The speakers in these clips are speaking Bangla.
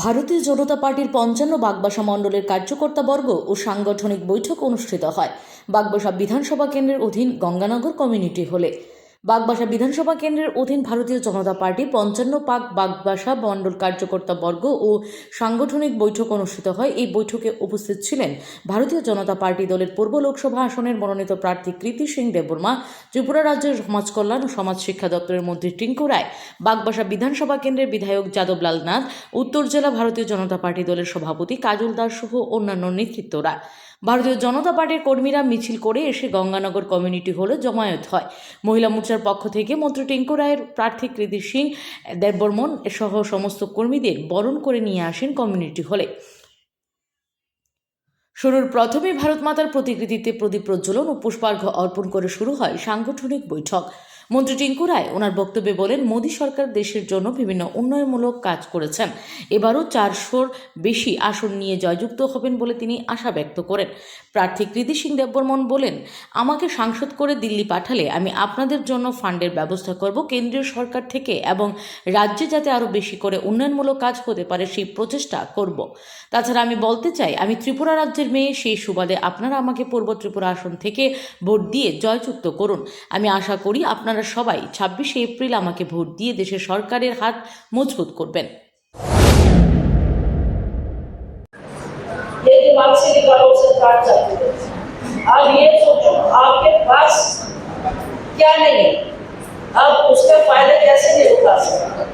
ভারতীয় জনতা পার্টির পঞ্চান্ন বাগবাসা মণ্ডলের কার্যকর্তাবর্গ ও সাংগঠনিক বৈঠক অনুষ্ঠিত হয়। বাগবাসা বিধানসভা কেন্দ্রের অধীন গঙ্গানগর কমিউনিটি হলে। বাগবাসা বিধানসভা কেন্দ্রের অধীন ভারতীয় জনতা পার্টি পঞ্চান্ন পাক বাগবাসা মণ্ডল কার্যকর্তা বর্গ ও সাংগঠনিক বৈঠক অনুষ্ঠিত হয়। এই বৈঠকে উপস্থিত ছিলেন ভারতীয় জনতা পার্টি দলের পূর্ব লোকসভা আসনের মনোনীত প্রার্থী কৃতি সিং দেববর্মা, ত্রিপুরা রাজ্যের সমাজ কল্যাণ ও সমাজ শিক্ষা দপ্তরের মন্ত্রী টিঙ্কু রায়, বাগবাসা বিধানসভা কেন্দ্রের বিধায়ক যাদবলাল নাথ, উত্তর জেলা ভারতীয় জনতা পার্টি দলের সভাপতি কাজল দাস সহ অন্যান্য নেতৃত্বরা। ভারতীয় জনতা পার্টির কর্মীরা মিছিল করে এসে গঙ্গানগর কমিউনিটি হলে জমায়েত হয়। মহিলা মোর্চার পক্ষ থেকে মন্ত্রী টিঙ্কু রায়ের প্রার্থী কৃতি সিং, দেববর্মন সহ সমস্ত কর্মীদের বরণ করে নিয়ে আসেন কমিউনিটি হলে। শুরুর প্রথমে ভারত মাতার প্রতিকৃতিতে প্রদীপ প্রজ্বলন ও পুষ্পার্ঘ্য অর্পণ করে শুরু হয় সাংগঠনিক বৈঠক। মন্ত্রী টিঙ্কু রায় ওনার বক্তব্যে বলেন, মোদী সরকার দেশের জন্য বিভিন্ন উন্নয়নমূলক কাজ করেছেন। এবারও চারশোর বেশি আসন নিয়ে জয়যুক্ত হবেন বলে তিনি আশা ব্যক্ত করেন। প্রার্থী কৃতি সিং দেববর্মন বলেন, আমাকে সাংসদ করে দিল্লি পাঠালে আমি আপনাদের জন্য ফান্ডের ব্যবস্থা করব। কেন্দ্রীয় সরকার থেকে এবং রাজ্যে যাতে আরও বেশি করে উন্নয়নমূলক কাজ হতে পারে সেই প্রচেষ্টা করব। তাছাড়া আমি বলতে চাই, আমি ত্রিপুরা রাজ্যের মেয়ে, সেই সুবাদে আপনারা আমাকে পূর্ব ত্রিপুরা আসন থেকে ভোট দিয়ে জয়যুক্ত করুন। আমি আশা করি আপনারা সবাই ছাব্বিশে এপ্রিল আমাকে ভোট দিয়ে দেশের সরকারের হাত মজবুত করবেন ये दिमाग से निकालो सरकार चाहती है अब ये सोचो आपके पास क्या नहीं है अब उसका फायदा कैसे नहीं उठा सकते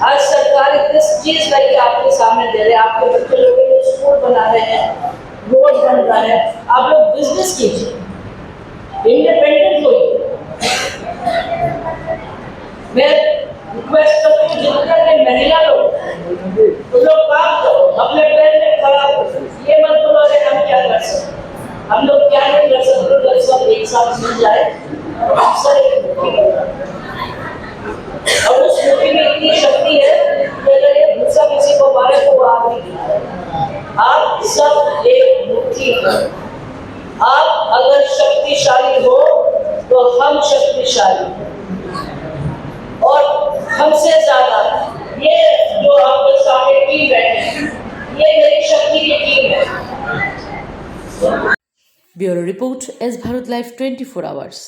आज सरकार इतनी चीज लेके आपके सामने दे रहे हैं आपके बच्चे लोग के लिए स्कूल बना रहे हैं रोड बन रहा है आप लोग बिजनेस कीजिए इंडिपेंडेंट मैं रिक्वेस्ट करती हूँ जितने महिला लोग तो लोग काम करो, अपने पैर में खड़ा ये मत बोलो अरे हम क्या कर सकते हम लोग क्या नहीं कर सकते अगर सब एक साथ मिल जाए हैं। और उस मुट्ठी में इतनी शक्ति है कि अगर ये भूसा किसी को मारे तो वो आग नहीं आप सब एक मुट्ठी हो। आप अगर शक्तिशाली हो तो हम शक्तिशाली हैं। मुझसे ज्यादा ये जो आपके सामने टीम बैठे ये मेरी शक्ति की टीम है bureau report S Bharat live 24 hours